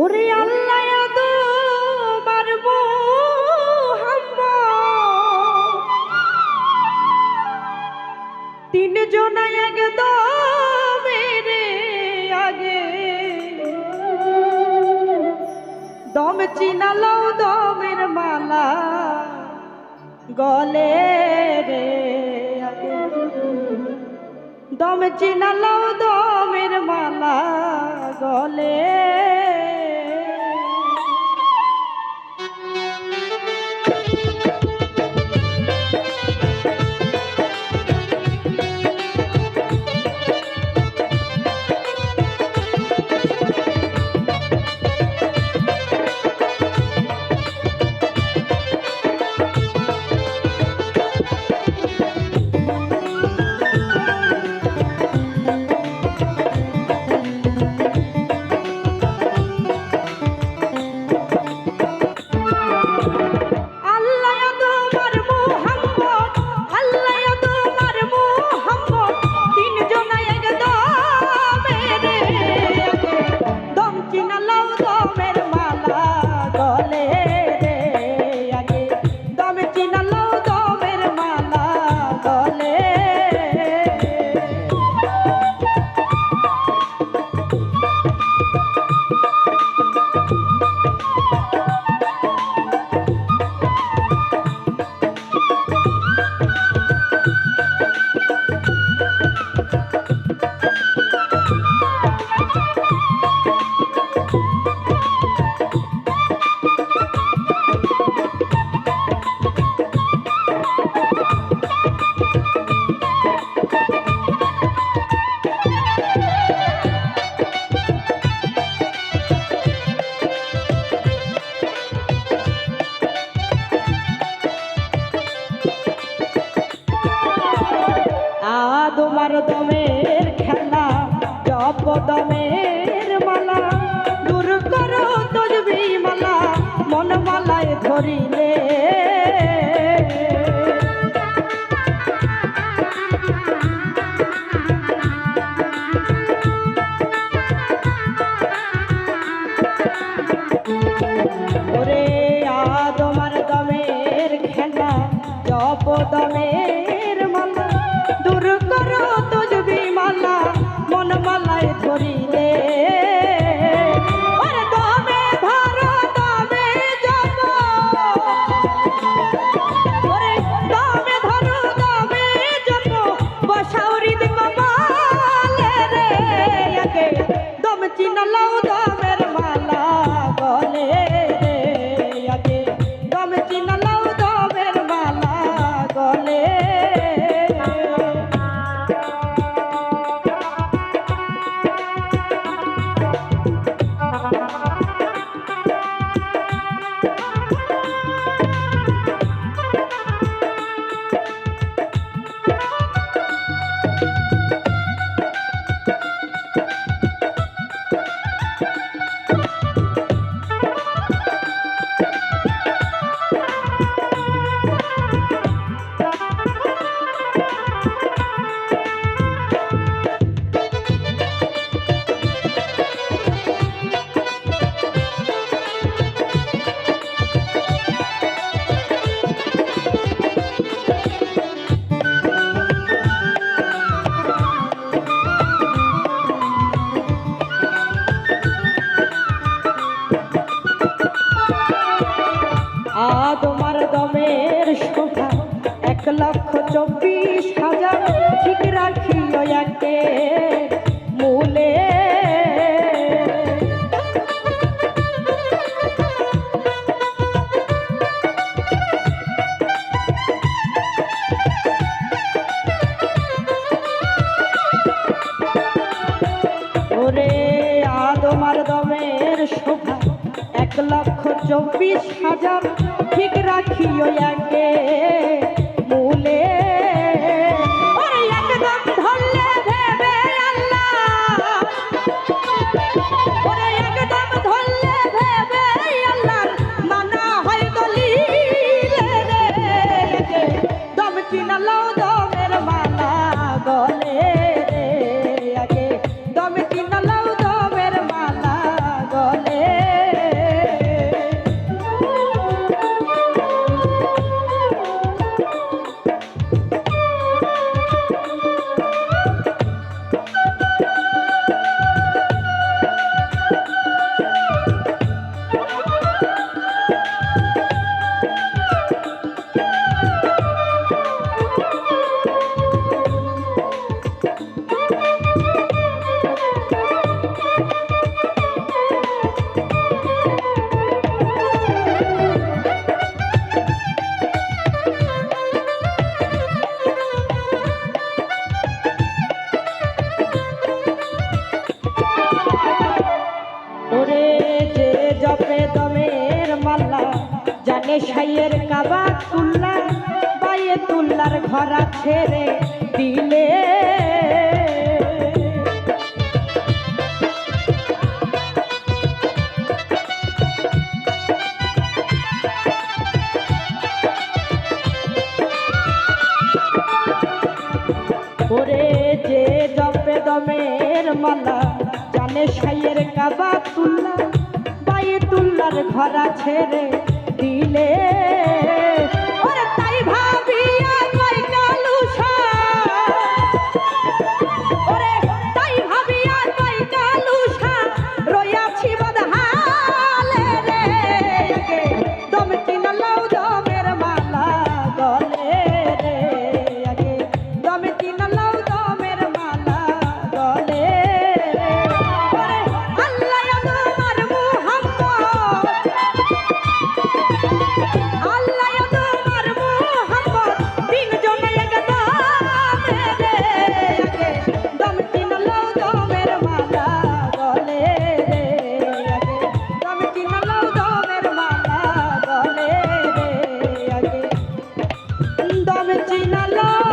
ওরে আল্লাহ তিন জনাই একদম মেরে আগে। দম চিনালাও দমের মালা গলে রে আগে। দম চিনালাও দমের মালা গলে গলে আদমার দমের খেলা জপ দমের মালা দূর করো তজবি মালা মন মালায় ধরিলে মালায় লক্ষ চব্বিশ হাজার ঠিক রাখিও একে মূলে। আদমার দমের শোভা এক লক্ষ চব্বিশ হাজার ঠিক রাখিও একে ওরে একদম ধরলে ভেবে আল্লাহ। জানে সাইয়ের কাবা তুল্লা বাইয়ে তুল্লার ঘরা ছেড়ে দিলে। ওরে যে জপে দমের মালা জানে সাইয়ের কাবা তুল্লা বাইয়ে তুল্লার ঘরা ছেড়ে দিলে দাম চিনালো।